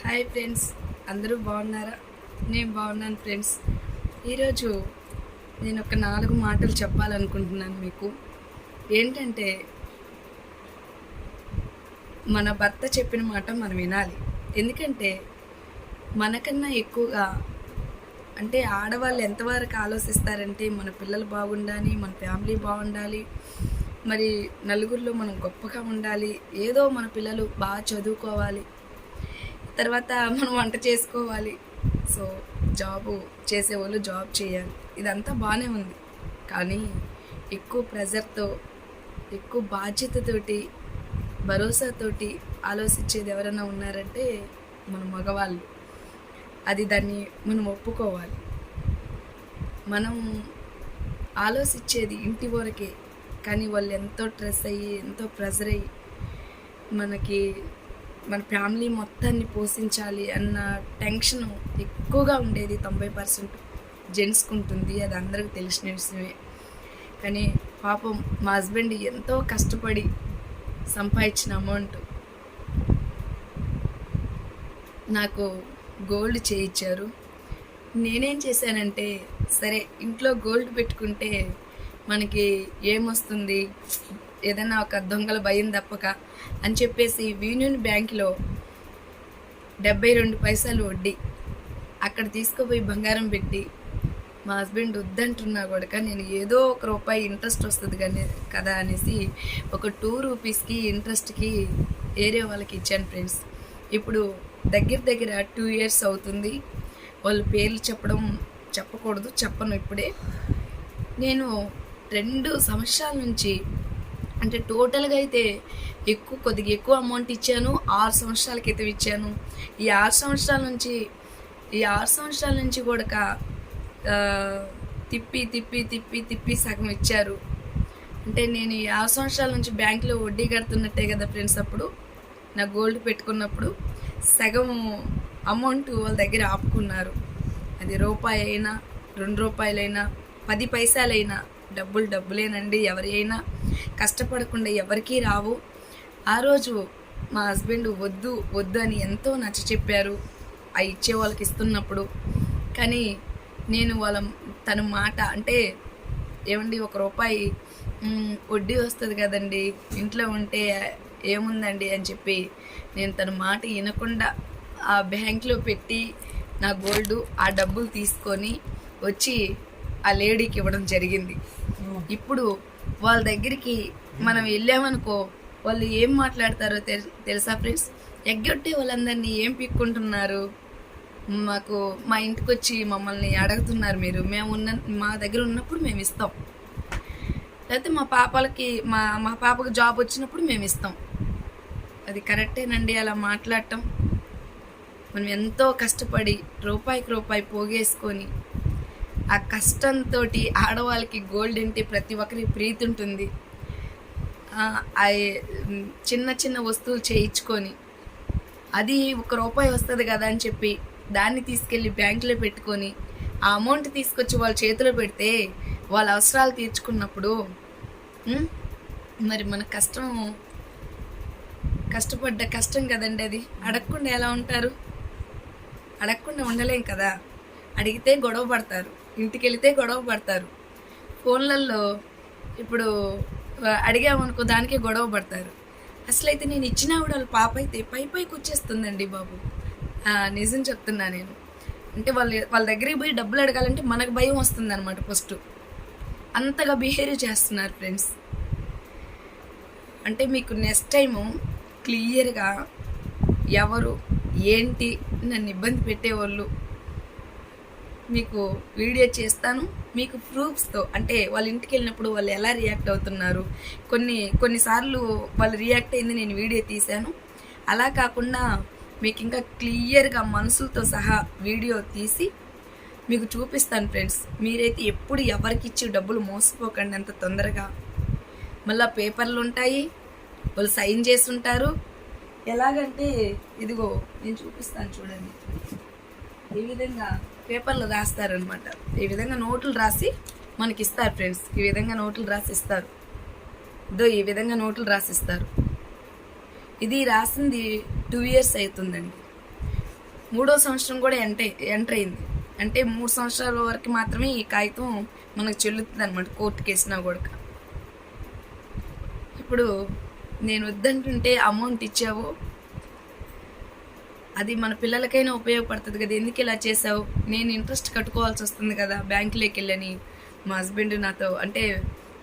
Hi friends అందరూ బాగున్నారా? నేను బాగున్నాను ఫ్రెండ్స్. ఈరోజు నేను ఒక నాలుగు మాటలు చెప్పాలనుకుంటున్నాను మీకు. ఏంటంటే మన భర్త చెప్పిన మాట మనం వినాలి. ఎందుకంటే మనకన్నా ఎక్కువగా అంటే ఆడవాళ్ళు ఎంతవరకు ఆలోచిస్తారంటే మన పిల్లలు బాగుండాలి మన ఫ్యామిలీ బాగుండాలి మరి నలుగురిలో మనం గొప్పగా ఉండాలి ఏదో మన పిల్లలు బాగా చదువుకోవాలి తర్వాత మనం వంట చేసుకోవాలి. సో జాబ్ చేసేవాళ్ళు జాబ్ చేయాలి. ఇదంతా బాగానే ఉంది. కానీ ఎక్కువ ప్రెజర్తో ఎక్కువ బాధ్యతతోటి భరోసాతోటి ఆలోచించేది ఎవరైనా ఉన్నారంటే మన మగవాళ్ళు. అది దాన్ని మనం ఒప్పుకోవాలి. మనం ఆలోచించేది ఇంటి వరకే. కానీ వాళ్ళు ఎంతో స్ట్రెస్ అయ్యి ఎంతో ప్రెజర్ అయ్యి మనకి మన ఫ్యామిలీ మొత్తాన్ని పోషించాలి అన్న టెన్షన్ ఎక్కువగా ఉండేది తొంభై పర్సెంట్ జెంట్స్కి ఉంటుంది అది అందరికీ తెలిసిన విషయమే. కానీ పాపం మా హస్బెండ్ ఎంతో కష్టపడి సంపాదించిన అమౌంట్ నాకు గోల్డ్ చేయించారు నేనేం చేశానంటే సరే ఇంట్లో గోల్డ్ పెట్టుకుంటే మనకి ఏమొస్తుంది? ఏదైనా ఒక దొంగల భయం తప్పక అని చెప్పేసి యూనియన్ బ్యాంక్లో డెబ్బై రెండు పైసలు వడ్డీ. అక్కడ తీసుకుపోయి బంగారం పెట్టి మా హస్బెండ్ వద్దంటున్నా కూడా నేను ఏదో ఒక రూపాయి ఇంట్రెస్ట్ వస్తుంది కానీ కదా అనేసి ఒక టూ రూపీస్కి ఇంట్రెస్ట్కి ఏరే వాళ్ళకి ఇచ్చాను ఫ్రెండ్స్. ఇప్పుడు దగ్గర దగ్గర టూ ఇయర్స్ అవుతుంది. వాళ్ళ పేర్లు చెప్పడం చెప్పకూడదు చెప్పను ఇప్పుడే. నేను రెండు సంవత్సరాల నుంచి అంటే టోటల్గా అయితే ఎక్కువ కొద్దిగా ఎక్కువ అమౌంట్ ఇచ్చాను. ఆరు సంవత్సరాల క్రితం ఇచ్చాను. ఈ ఆరు సంవత్సరాల నుంచి ఈ ఆరు సంవత్సరాల నుంచి కూడా తిప్పి తిప్పి తిప్పి తిప్పి సగం ఇచ్చారు. అంటే నేను ఈ ఆరు సంవత్సరాల నుంచి బ్యాంకులో వడ్డీ కడుతున్నట్టే కదా ఫ్రెండ్స్ అప్పుడు. నా గోల్డ్ పెట్టుకున్నప్పుడు సగం అమౌంట్ వాళ్ళ దగ్గర ఆపుకున్నారు. అది రూపాయి అయినా రెండు రూపాయలైనా పది పైసలైనా డబ్బులు డబ్బులేనండి. ఎవరి అయినా కష్టపడకుండా ఎవరికీ రావు. ఆ రోజు మా హస్బెండ్ వద్దు వద్దు అని ఎంతో నచ్చ చెప్పారు. ఆ ఇచ్చే వాళ్ళకి ఇస్తున్నప్పుడు. కానీ నేను వాళ్ళ తన మాట అంటే ఏమండి ఒక రూపాయి వడ్డీ వస్తుంది కదండి. ఇంట్లో ఉంటే ఏముందండి అని చెప్పి నేను తన మాట వినకుండా ఆ బ్యాంక్లో పెట్టి నా గోల్డ్ ఆ డబ్బులు తీసుకొని వచ్చి ఆ లేడీకి ఇవ్వడం జరిగింది. ఇప్పుడు వాళ్ళ దగ్గరికి మనం వెళ్ళామనుకో వాళ్ళు ఏం మాట్లాడతారో తెల్- తెలుసా ఫ్రెండ్స్? ఎగ్గొట్టే వాళ్ళందరినీ ఏం పిక్కుంటున్నారు? మాకు మా ఇంటికి వచ్చి మమ్మల్ని అడుగుతున్నారు మీరు. మేము ఉన్న మా దగ్గర ఉన్నప్పుడు మేము ఇస్తాం. లేకపోతే మా పాపలకి మా మా పాపకు జాబ్ వచ్చినప్పుడు మేము ఇస్తాం. అది కరెక్టేనండి అలా మాట్లాడటం. మనం ఎంతో కష్టపడి రూపాయికి రూపాయి పోగేసుకొని ఆ కష్టంతో ఆడవాళ్ళకి గోల్డ్ అంటే ప్రతి ఒక్కరికి ప్రీతి ఉంటుంది. చిన్న చిన్న వస్తువులు చేయించుకొని అది ఒక రూపాయి వస్తుంది కదా అని చెప్పి దాన్ని తీసుకెళ్ళి బ్యాంకులో పెట్టుకొని ఆ అమౌంట్ తీసుకొచ్చి వాళ్ళ చేతిలో పెడితే వాళ్ళ అవసరాలు తీర్చుకున్నప్పుడు మరి మన కష్టం కష్టపడ్డ కష్టం కదండి అది. అడగకుండా ఎలా ఉంటారు? అడగకుండా ఉండలేం కదా? అడిగితే గొడవ పడతారు. ఇంటికి వెళితే గొడవ పడతారు. ఫోన్లలో ఇప్పుడు అడిగామనుకో దానికే గొడవ పడతారు. అసలు అయితే నేను ఇచ్చిన కూడా వాళ్ళ పాప అయితే పై పైకి వచ్చేస్తుందండి బాబు. నిజం చెప్తున్నా నేను. అంటే వాళ్ళ వాళ్ళ దగ్గరికి పోయి డబ్బులు అడగాలంటే మనకు భయం వస్తుంది అనమాట ఫస్ట్. అంతగా బిహేవ్ చేస్తున్నారు ఫ్రెండ్స్. అంటే మీకు నెక్స్ట్ టైము క్లియర్గా ఎవరు ఏంటి నన్ను ఇబ్బంది పెట్టేవాళ్ళు మీకు వీడియో చేస్తాను. మీకు ప్రూఫ్స్తో అంటే వాళ్ళ ఇంటికి వెళ్ళినప్పుడు వాళ్ళు ఎలా రియాక్ట్ అవుతున్నారు. కొన్ని కొన్నిసార్లు వాళ్ళు రియాక్ట్ అయింది నేను వీడియో తీశాను. అలా కాకుండా మీకు ఇంకా క్లియర్గా మనసులతో సహా వీడియో తీసి మీకు చూపిస్తాను ఫ్రెండ్స్. మీరైతే ఎప్పుడు ఎవరికి ఇచ్చి డబ్బులు మోసపోకండి అంత తొందరగా. మళ్ళీ పేపర్లు ఉంటాయి వాళ్ళు సైన్ చేసి ఉంటారు ఎలాగంటే ఇదిగో నేను చూపిస్తాను చూడండి. ఈ విధంగా పేపర్లు రాస్తారనమాట. ఈ విధంగా నోట్లు రాసి మనకి ఇస్తారు ఫ్రెండ్స్. ఈ విధంగా నోట్లు రాసి ఇస్తారు. ఇదో ఈ విధంగా నోట్లు రాసిస్తారు ఇది రాసింది టూ ఇయర్స్ అవుతుందండి మూడో సంవత్సరం కూడా ఎంటర్ ఎంటర్ అయింది. అంటే మూడు సంవత్సరాల వరకు మాత్రమే ఈ కాగితం మనకు చెల్లుతుంది అనమాట కోర్టుకి వేసినా కూడా. ఇప్పుడు నేను వద్దంటుంటే అమౌంట్ ఇచ్చావు అది మన పిల్లలకైనా ఉపయోగపడుతుంది కదా. ఎందుకు ఇలా చేసావు? నేను ఇంట్రెస్ట్ కట్టుకోవాల్సి వస్తుంది కదా బ్యాంకులోకి వెళ్ళని మా హస్బెండ్ నాతో అంటే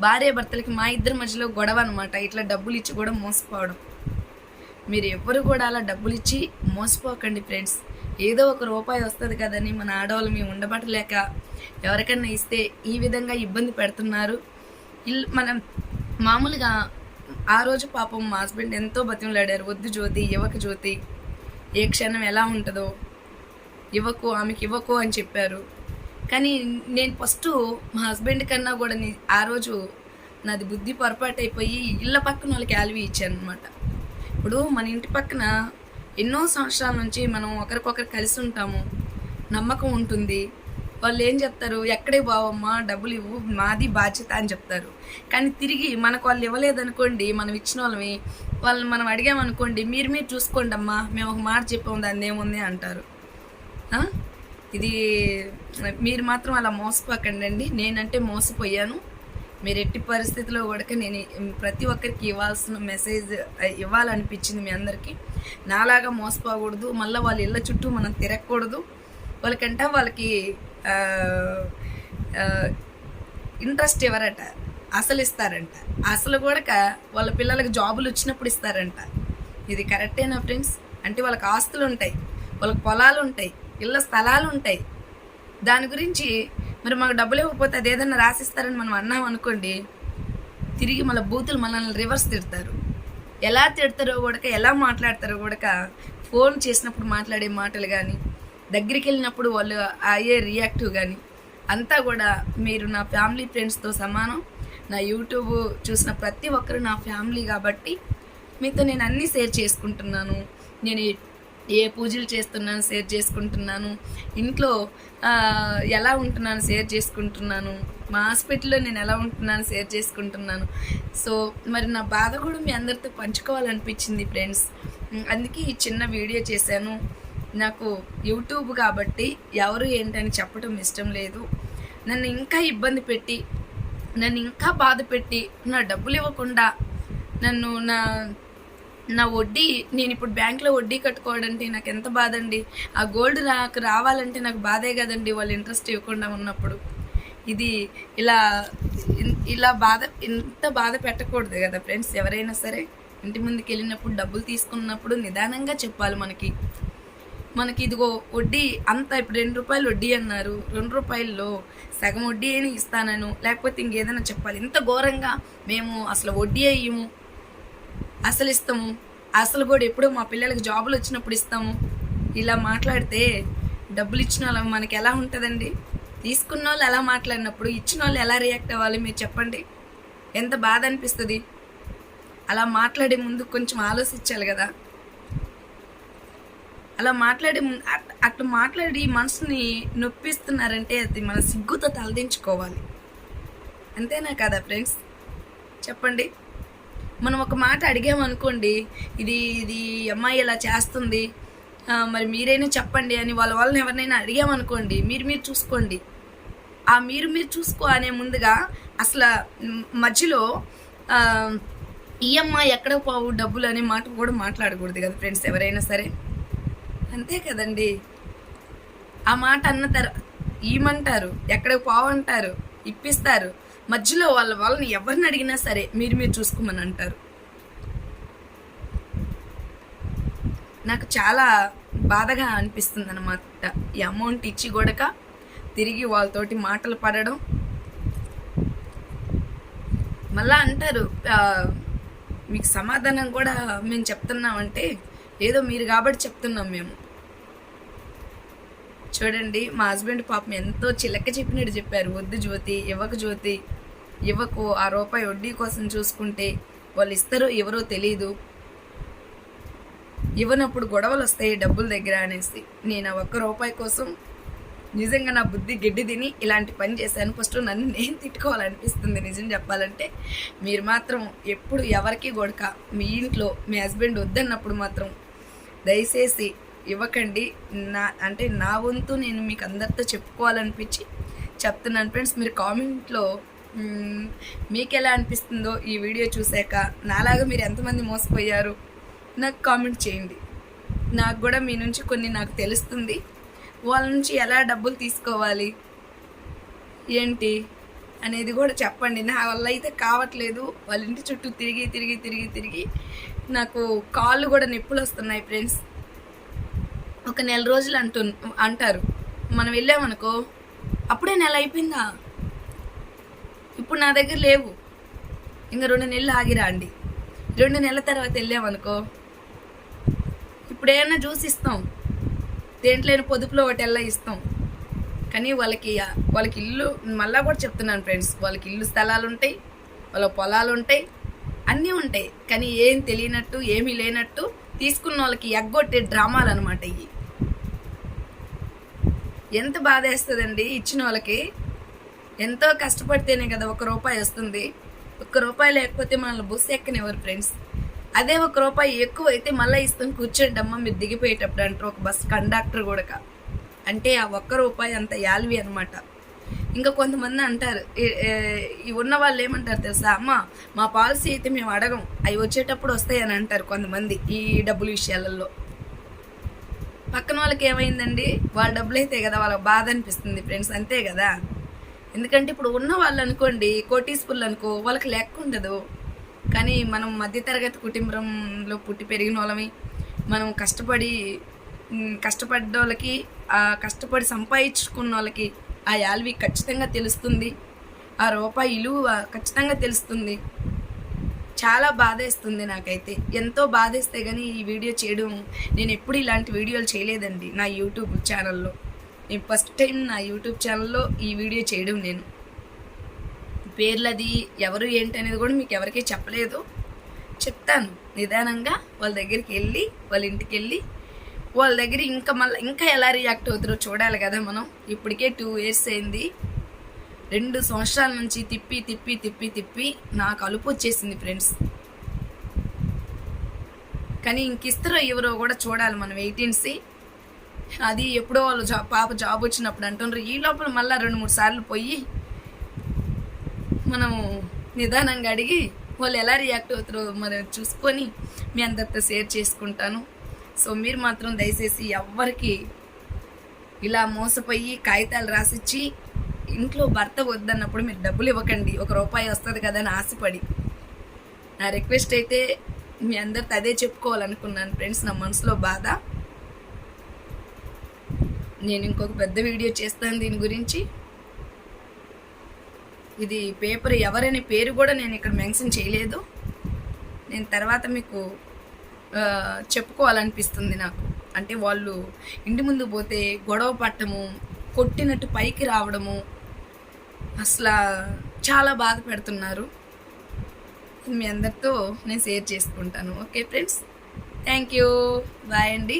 భార్య భర్తలకి మా ఇద్దరి మధ్యలో గొడవ అనమాట ఇట్లా డబ్బులు ఇచ్చి కూడా మోసపోవడం. మీరు ఎవ్వరు కూడా అలా డబ్బులు ఇచ్చి మోసపోకండి ఫ్రెండ్స్. ఏదో ఒక రూపాయి వస్తుంది కదని మన ఆడవాళ్ళు మేము ఉండబట్టలేక ఎవరికన్నా ఇస్తే ఈ విధంగా ఇబ్బంది పెడుతున్నారు. ఇల్ మనం మామూలుగా ఆ రోజు పాపం మా హస్బెండ్ ఎంతో బతిమలాడారు. వద్దు జ్యోతి యువక జ్యోతి. ఏ క్షణం ఎలా ఉంటుందో ఇవ్వకు ఆమెకి ఇవ్వకు అని చెప్పారు. కానీ నేను ఫస్ట్ మా హస్బెండ్ కన్నా కూడా ఆ రోజు నాది బుద్ధి పొరపాటు అయిపోయి ఇళ్ళ పక్కన వాళ్ళకి ఆల్వి ఇచ్చాను అనమాట ఇప్పుడు మన ఇంటి పక్కన ఎన్నో సంవత్సరాల నుంచి మనం ఒకరికొకరు కలిసి ఉంటాము. నమ్మకం ఉంటుంది. వాళ్ళు ఏం చెప్తారు? ఎక్కడే బావమ్మా డబ్బులు ఇవ్వు మాది బాధ్యత అని చెప్తారు. కానీ తిరిగి మనకు వాళ్ళు ఇవ్వలేదనుకోండి మనం ఇచ్చిన వాళ్ళమి. వాళ్ళని మనం అడిగామనుకోండి మీరు మీరు చూసుకోండి అమ్మా మేము ఒక మాట చెప్పాము దాన్ని ఏముంది అంటారు. ఇది మీరు మాత్రం అలా మోసపోకండి అండి నేనంటే మోసపోయాను. మీరు ఎట్టి పరిస్థితిలో కూడా నేను ప్రతి ఒక్కరికి ఇవ్వాల్సిన మెసేజ్ ఇవ్వాలనిపించింది మీ అందరికీ. నాలాగా మోసపోకూడదు. మళ్ళీ వాళ్ళ ఇళ్ళ చుట్టూ మనం తిరగకూడదు. వాళ్ళకంటే వాళ్ళకి ఇంట్రెస్ట్ ఇవ్వరట అసలు ఇస్తారంట. అసలు కూడా వాళ్ళ పిల్లలకి జాబులు వచ్చినప్పుడు ఇస్తారంట. ఇది కరెక్టేనా ఫ్రెండ్స్ అంటే వాళ్ళకి ఆస్తులు ఉంటాయి. వాళ్ళకి పొలాలు ఉంటాయి. ఇళ్ళ స్థలాలు ఉంటాయి. దాని గురించి మరి మాకు డబ్బులు ఇవ్వకపోతే అది ఏదైనా రాసిస్తారని మనం అన్నాం అనుకోండి తిరిగి మళ్ళీ బూతులు మనల్ని రివర్స్ తిడతారు. ఎలా తిడతారో కూడా ఎలా మాట్లాడతారో కూడా ఫోన్ చేసినప్పుడు మాట్లాడే మాటలు కానీ దగ్గరికి వెళ్ళినప్పుడు వాళ్ళు అయ్యే రియాక్టివ్ కానీ అంతా కూడా మీరు నా ఫ్యామిలీ ఫ్రెండ్స్తో సమానం. నా యూట్యూబ్ చూసిన ప్రతి ఒక్కరు నా ఫ్యామిలీ కాబట్టి మీతో నేను అన్నీ షేర్ చేసుకుంటున్నాను. నేను ఏ- పూజలు చేస్తున్నాను షేర్ చేసుకుంటున్నాను. ఇంట్లో ఎలా ఉంటున్నాను షేర్ చేసుకుంటున్నాను. మా హాస్పిటల్లో నేను ఎలా ఉంటున్నాను షేర్ చేసుకుంటున్నాను. సో మరి నా బాధ కూడా మీ అందరితో పంచుకోవాలనిపించింది ఫ్రెండ్స్ అందుకే ఈ చిన్న వీడియో చేశాను. నాకు యూట్యూబ్ కాబట్టి ఎవరు ఏంటని చెప్పడం ఇష్టం లేదు. నన్ను ఇంకా ఇబ్బంది పెట్టి నన్ను ఇంకా బాధ పెట్టి నా డబ్బులు ఇవ్వకుండా నన్ను నా నా వడ్డీ నేను ఇప్పుడు బ్యాంక్లో వడ్డీ కట్టుకోవడంటే నాకు ఎంత బాధ అండి ఆ గోల్డ్ నాకు రావాలంటే నాకు బాధే కదండి వాళ్ళు ఇంట్రెస్ట్ ఇవ్వకుండా ఉన్నప్పుడు. ఇది ఇలా ఇన్- ఇలా బాధ ఇంత బాధ పెట్టకూడదు కదా ఫ్రెండ్స్ ఎవరైనా సరే. ఇంటి ముందుకు వెళ్ళినప్పుడు డబ్బులు తీసుకున్నప్పుడు నిదానంగా చెప్పాలి మనకి. మనకి ఇదిగో వడ్డీ అంత ఇప్పుడు రెండు రూపాయలు వడ్డీ అన్నారు. రెండు రూపాయల్లో సగం వడ్డీ అని ఇస్తానను. లేకపోతే ఇంకేదైనా చెప్పాలి. ఇంత ఘోరంగా మేము అసలు వడ్డీ అయ్యము? అసలు ఇస్తాము? అసలు కూడా ఎప్పుడో మా పిల్లలకి జాబులు వచ్చినప్పుడు ఇస్తాము? ఇలా మాట్లాడితే డబ్బులు ఇచ్చిన వాళ్ళు మనకి ఎలా ఉంటుందండి? తీసుకున్న వాళ్ళు ఎలా మాట్లాడినప్పుడు ఇచ్చిన వాళ్ళు ఎలా రియాక్ట్ అవ్వాలి మీరు చెప్పండి? ఎంత బాధ అనిపిస్తుంది? అలా మాట్లాడే ముందు కొంచెం ఆలోచించాలి కదా. అలా మాట్లాడే అట్లా మాట్లాడి మనసుని నొప్పిస్తున్నారంటే అది మన సిగ్గుతో తలదించుకోవాలి. అంతేనా కదా ఫ్రెండ్స్? చెప్పండి. మనం ఒక మాట అడిగామనుకోండి ఇది ఇది అమ్మాయి ఇలా చేస్తుంది మరి మీరైనా చెప్పండి అని వాళ్ళ వాళ్ళని ఎవరినైనా అడిగామనుకోండి మీరు మీరు చూసుకోండి. ఆ మీరు మీరు చూసుకో అనే ముందుగా అసలు మధ్యలో ఈ అమ్మాయి ఎక్కడ పోవు డబ్బులు అనే మాట కూడా మాట్లాడకూడదు కదా ఫ్రెండ్స్ ఎవరైనా సరే. అంతే కదండి. ఆ మాట అన్న తర ఈమంటారు ఎక్కడికి పోవంటారు ఇప్పిస్తారు. మధ్యలో వాళ్ళ వాళ్ళని ఎవరిని అడిగినా సరే మీరు మీరు చూసుకోమని అంటారు. నాకు చాలా బాధగా అనిపిస్తుంది అనమాట ఈ అమౌంట్ ఇచ్చి కూడక తిరిగి వాళ్ళతోటి మాటలు పడడం. మళ్ళా అంటారు మీకు సమాధానం కూడా మేము చెప్తున్నామంటే ఏదో మీరు కాబట్టి చెప్తున్నాం మేము. చూడండి మా హస్బెండ్ పాపం ఎంతో చిలక చెప్పినట్టు చెప్పారు. వద్దు జ్యోతి ఇవ్వకు జ్యోతి ఇవ్వకు. ఆ రూపాయి వడ్డీ కోసం చూసుకుంటే వాళ్ళు ఇస్తారో ఎవరో తెలియదు ఇవ్వనప్పుడు గొడవలు వస్తాయి డబ్బుల దగ్గర అనేసి. నేను ఆ ఒక్క రూపాయి కోసం నిజంగా నా బుద్ధి గిడ్డి తిని ఇలాంటి పని చేశాను. ఫస్ట్ నన్ను నేను తిట్టుకోవాలనిపిస్తుంది నిజం చెప్పాలంటే. మీరు మాత్రం ఎప్పుడు ఎవరికి గొడక మీ ఇంట్లో మీ హస్బెండ్ వద్దన్నప్పుడు మాత్రం దయచేసి ఇవ్వకండి. నా అంటే నా వంతు నేను మీకు అందరితో చెప్పుకోవాలనిపించి చెప్తున్నాను ఫ్రెండ్స్. మీరు కామెంట్లో మీకు ఎలా అనిపిస్తుందో ఈ వీడియో చూశాక నాలాగా మీరు ఎంతమంది మోసపోయారు నాకు కామెంట్ చేయండి. నాకు కూడా మీ నుంచి కొన్ని నాకు తెలుస్తుంది. వాళ్ళ నుంచి ఎలా డబ్బులు తీసుకోవాలి? ఏంటి? అనేది కూడా చెప్పండి. నా వల్ల అయితే కావట్లేదు. వాళ్ళ ఇంటి చుట్టూ తిరిగి తిరిగి తిరిగి తిరిగి నాకు కాళ్ళు కూడా నొప్పులు వస్తున్నాయి ఫ్రెండ్స్. ఒక నెల రోజులు అంటు అంటారు. మనం వెళ్ళామనుకో అప్పుడే నెల అయిపోయిందా? ఇప్పుడు నా దగ్గర లేవు. ఇంకా రెండు నెలలు ఆగిరాండి రెండు నెలల తర్వాత వెళ్ళామనుకో ఇప్పుడు ఏమైనా జ్యూస్ ఇస్తాం. దేంట్లేని పొదుపులో ఒకటి ఎల్లా ఇస్తాం. కానీ వాళ్ళకి వాళ్ళకి ఇల్లు మళ్ళీ కూడా చెప్తున్నాను ఫ్రెండ్స్ వాళ్ళకి ఇల్లు స్థలాలు ఉంటాయి వాళ్ళ పొలాలు ఉంటాయి అన్నీ ఉంటాయి. కానీ ఏం తెలియనట్టు ఏమీ లేనట్టు తీసుకున్న వాళ్ళకి ఎగ్గొట్టే డ్రామాలు అనమాట ఇవి ఎంత బాధ వేస్తుందండి ఇచ్చిన వాళ్ళకి ఎంతో కష్టపడితేనే కదా ఒక రూపాయి వస్తుంది. ఒక్క రూపాయి లేకపోతే మనల్ని బస్సు ఎక్కనివ్వరు ఫ్రెండ్స్. అదే ఒక రూపాయి ఎక్కువ అయితే మళ్ళీ ఇస్తాం కూర్చోండి అమ్మ మీరు దిగిపోయేటప్పుడు అంటారు ఒక బస్ కండక్టర్ కూడా అంటే ఆ ఒక్క రూపాయి అంత యాల్వి అనమాట ఇంకా కొంతమంది అంటారు ఈ- ఉన్న వాళ్ళు ఏమంటారు తెలుసా? అమ్మ మా పాలసీ అయితే మేము అడగం. అవి వచ్చేటప్పుడు వస్తాయని అంటారు కొంతమంది ఈ డబ్బుల విషయాలలో. పక్కన వాళ్ళకి ఏమైందండి? వాళ్ళ డబ్బులు అయితే కదా వాళ్ళకి బాధ అనిపిస్తుంది ఫ్రెండ్స్ అంతే కదా? ఎందుకంటే ఇప్పుడు ఉన్న వాళ్ళు అనుకోండి కోటీస్పుల్ అనుకో వాళ్ళకి లెక్క ఉండదు. కానీ మనం మధ్యతరగతి కుటుంబంలో పుట్టి పెరిగిన వాళ్ళమి మనం కష్టపడి కష్టపడ్డ వాళ్ళకి కష్టపడి సంపాదించుకున్న వాళ్ళకి ఆ యాల్వి ఖచ్చితంగా తెలుస్తుంది. ఆ రూపాయి విలువ ఖచ్చితంగా తెలుస్తుంది. చాలా బాధేస్తుంది నాకైతే. ఎంతో బాధేస్తే కానీ ఈ వీడియో చేయడం నేను ఎప్పుడు ఇలాంటి వీడియోలు చేయలేదండి నా యూట్యూబ్ ఛానల్లో. నేను ఫస్ట్ టైం నా యూట్యూబ్ ఛానల్లో ఈ వీడియో చేయడం నేను. పేర్లది ఎవరు ఏంటి అనేది కూడా మీకు ఎవరికీ చెప్పలేదు. చెప్తాను. నిదానంగా వాళ్ళ దగ్గరికి వెళ్ళి వాళ్ళ ఇంటికి వెళ్ళి వాళ్ళ దగ్గర ఇంకా మళ్ళీ ఇంకా ఎలా రియాక్ట్ అవుతారో చూడాలి కదా మనం. ఇప్పటికే టూ ఇయర్స్ అయింది. రెండు సంవత్సరాల నుంచి తిప్పి తిప్పి తిప్పి తిప్పి నాకు అలుపు వచ్చేసింది ఫ్రెండ్స్ కానీ ఇంక ఇస్తారో ఎవరో కూడా చూడాలి మనం ఎయిటీన్సీ అది ఎప్పుడో వాళ్ళు జాబ్ పాప జాబ్ వచ్చినప్పుడు అంటున్నారు ఈ లోపల మళ్ళీ రెండు మూడు సార్లు పోయి మనం నిదానంగా అడిగి వాళ్ళు ఎలా రియాక్ట్ అవుతారో మరి చూసుకొని మీ అందరితో షేర్ చేసుకుంటాను. సో మీరు మాత్రం దయచేసి ఎవ్వరికి ఇలా మోసపోయి కాగితాలు రాసిచ్చి ఇంట్లో భర్త వద్దన్నప్పుడు మీరు డబ్బులు ఇవ్వకండి. ఒక రూపాయి వస్తుంది కదా అని ఆశపడి. నా రిక్వెస్ట్ అయితే మీ అందరితో అదే చెప్పుకోవాలనుకున్నాను ఫ్రెండ్స్. నా మనసులో బాధ. నేను ఇంకొక పెద్ద వీడియో చేస్తాను దీని గురించి. ఇది పేపర్ ఎవరనే పేరు కూడా నేను ఇక్కడ మెన్షన్ చేయలేదు. నేను తర్వాత మీకు చెప్పుకోవాలనిపిస్తుంది నాకు. అంటే వాళ్ళు ఇంటి ముందు పోతే గొడవ పట్టము కొట్టినట్టు పైకి రావడము అసలు చాలా బాధ పెడుతున్నారు. మీ అందరితో నేను షేర్ చేసుకుంటాను. Okay friends thank you. Bye అండి.